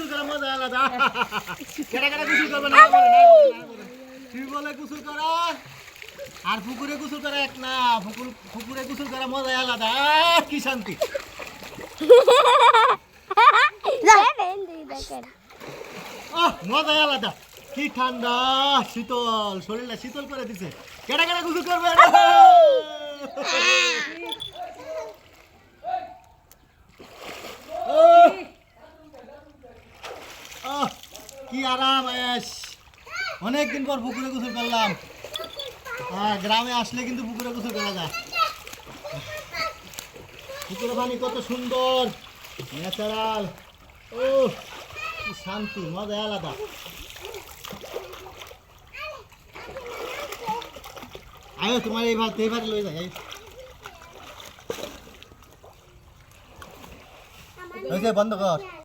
গোসল করা মজা আলাদা। কেটা কেটা গোসল করবে না গোসল করা? আর পুকুরে গোসল করা এক না পুকুর পুকুরে গোসল করা মজা আলাদা। কি শান্তি। আহ মজা আলাদা। কি ঠান্ডা শীতল শরীরটা শীতল করে দিছে। কেটা কেটা গোসল করবে কি আরাম, এস। অনেকদিন পর পুকুরে গোসল করলাম। হ্যাঁ গ্রামে আসলে কিন্তু পুকুরে গোসল করা যায়। পুকুরে পানি কত সুন্দর, ন্যাচারাল। ও কি শান্তি, মজা আলাদা। আয়ো, তোমার এই ভাত এই ভাত লই যাই বন্ধ কর।